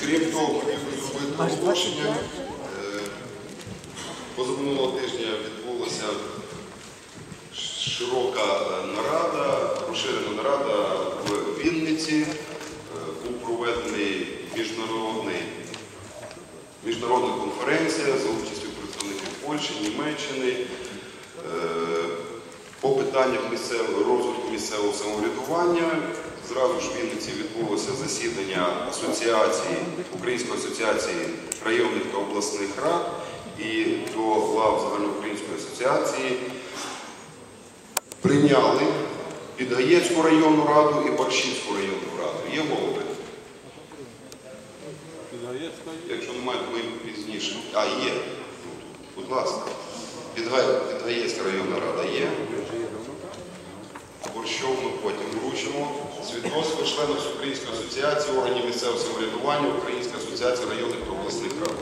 Крім того, хотів зробити оголошення е, позаминулого тижня широка е, нарада, розширена нарада в Вінниці. Е, Був проведений міжнародний, міжнародна конференція за участю представників Польщі, Німеччини. Е, По питаннях місцевого розвитку місцевого самоврядування зразу ж в Вінниці відбулося засідання асоціації Української асоціації районних та обласних рад і до лав загальноукраїнської асоціації прийняли Підгаєцьку районну раду і Бакшівську районну раду. Є голови? Якщо немає, то ми пізніше. А, є. Будь ласка. Підгаєцька районна рада є. Борщов ми потім вручимо. Свідоцтво членів Української асоціації органів місцевого самоврядування, Української асоціації районних та обласних рад.